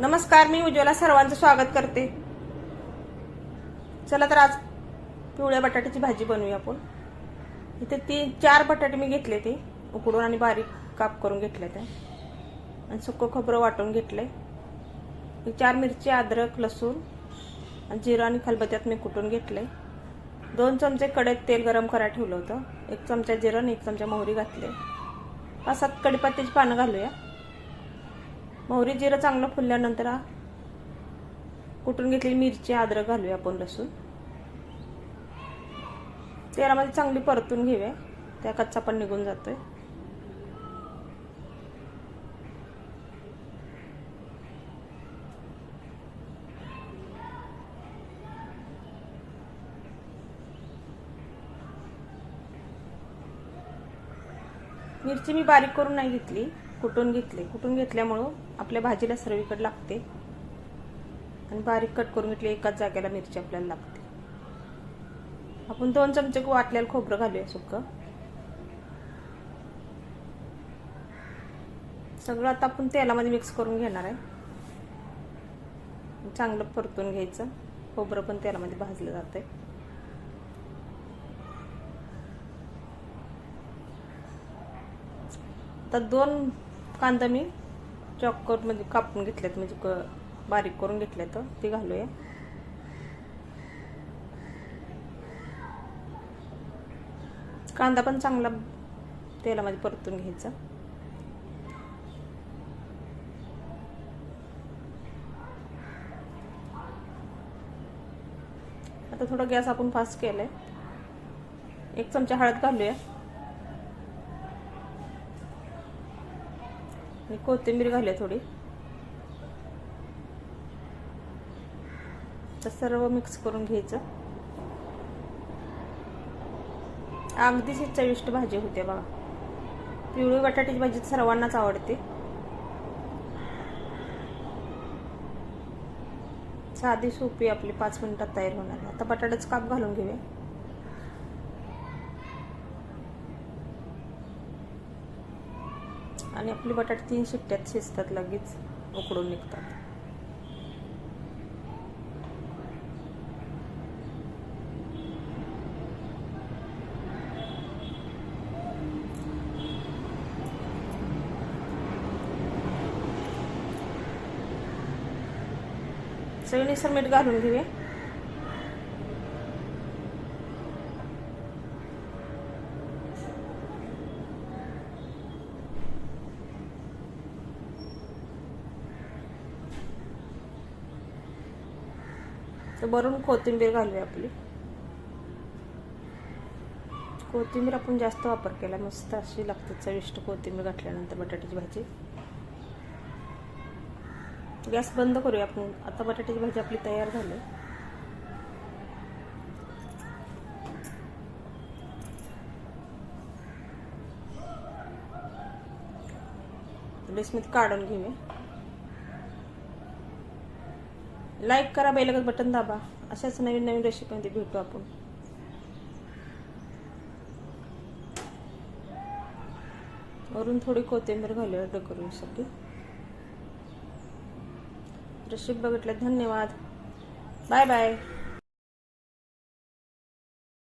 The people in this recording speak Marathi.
नमस्कार मी उज्ज्वला सर्वांचं स्वागत करते. चला तर आज पिवळ्या बटाट्याची भाजी बनवूया आपण. इथे तीन चार बटाटे मी घेतले ते उकडून आणि बारीक काप करून घेतले ते. आणि सुकं खोबरं वाटून घेतले. चार मिरची अद्रक लसूण आणि जिरं आणि खलबत्यात मी कुटून घेतले. दोन चमचे कडेत तेल गरम करायला ठेवलं होतं. एक चमचा जिरं आणि एक चमचा मोहरी घातले. पाच सात कडीपत्त्याची पानं घालूया. मोहरी जिरं चांगलं फुलल्यानंतर कुठून कुटून घेतलेली मिरची अद्रक घालूया आपण लसूण. तेलामध्ये चांगली परतून घेऊया. त्या कच्चा पण निघून जातोय. मिरची मी बारीक करून नाही घेतली. कुटून घेतले. कुटून घेतल्यामुळं आपल्या भाजीला सर्वीकडे लागते. आणि बारीक कट करून घेतली एकाच जागेला मिरची आपल्याला लागते. आपण दोन चमचे वाटल्याला खोबरं घालूया सुक्क सगळं आता आपण तेलामध्ये मिक्स करून घेणार आहे. चांगलं परतून घ्यायचं. खोबरं पण तेलामध्ये भाजलं जातंय. आता दोन कांदा मी चॉक म्हणजे कापून घेतल्यात म्हणजे क बारीक करून घेतल्यात ते घालूया. कांदा पण चांगला तेलामध्ये परतून घ्यायचा. आता थोडं गॅस आपण फास्ट केलाय. एक चमचा हळद घालूया. आणि कोथिंबीर घाली थोडी. तर सर्व मिक्स करून घ्यायचं. अगदीच ही चविष्ट भाजी होते बघा. पिवळी बटाट्याची भाजी सर्वांनाच आवडते. साधी सोपी आपली पाच मिनिटात तयार होणार आहे. आता बटाट्याचं काप घालून घेऊया. आणि आपले बटाटे तीन शिट्ट्यात शिजतात लगेच उकडून निघतात. चवीनुसार मीठ घालून घेऊया. तर भरून कोथिंबीर घालूया आपली. कोथिंबीर आपण जास्त वापर केला मस्त अशी लागते चविष्ट कोथिंबीर घातल्यानंतर बटाट्याची भाजी. गॅस बंद करूया आपण. आता बटाट्याची भाजी आपली तयार झाली. डिशमध्ये काढून घेऊया. लाईक करा बेलगत बटन दाबा. अशाच नवीन नवीन रेसिपीमध्ये भेटू आपण. वरून थोडी कोथिंबीर घालूया डेकोरेशनसाठी रेसिपी बघितलं धन्यवाद. Bye bye